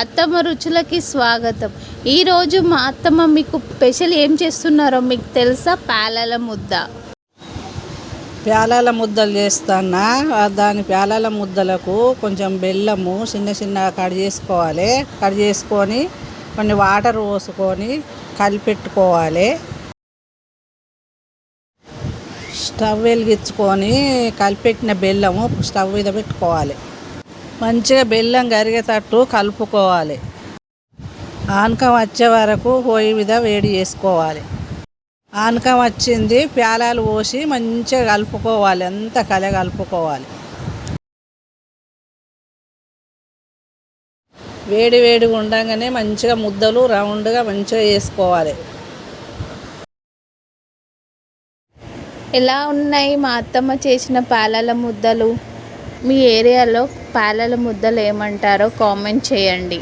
అత్తమ్మ రుచులకి స్వాగతం. ఈరోజు మా అత్తమ్మ మీకు స్పెషల్ ఏం చేస్తున్నారో మీకు తెలుసా? ప్యాలల ముద్ద. ప్యాలల ముద్దలు చేస్తానా? దాని ప్యాలల ముద్దలకు కొంచెం బెల్లము చిన్న చిన్నగా కట్ చేసుకోవాలి. కట్ చేసుకొని కొన్ని వాటర్ పోసుకొని కలిపెట్టుకోవాలి స్టవ్ వెలిగించుకొని కలిపెట్టిన బెల్లము స్టవ్ మీద పెట్టుకోవాలి. మంచిగా బెల్లం కరిగేటట్టు కలుపుకోవాలి. ఆనకం వచ్చే వరకు పోయి మీద వేడి చేసుకోవాలి. ఆనకం వచ్చింది ప్యాలాలు పోసి మంచిగా కలుపుకోవాలి అంత కల కలుపుకోవాలి. వేడి వేడిగా ఉండగానే మంచిగా ముద్దలు రౌండ్గా మంచిగా వేసుకోవాలి ఎలా ఉన్నాయి మా అత్తమ్మ చేసిన పేలల ముద్దలు? మీ ఏరియాలో పాలల ముద్దలు ఏమంటారో కామెంట్ చేయండి.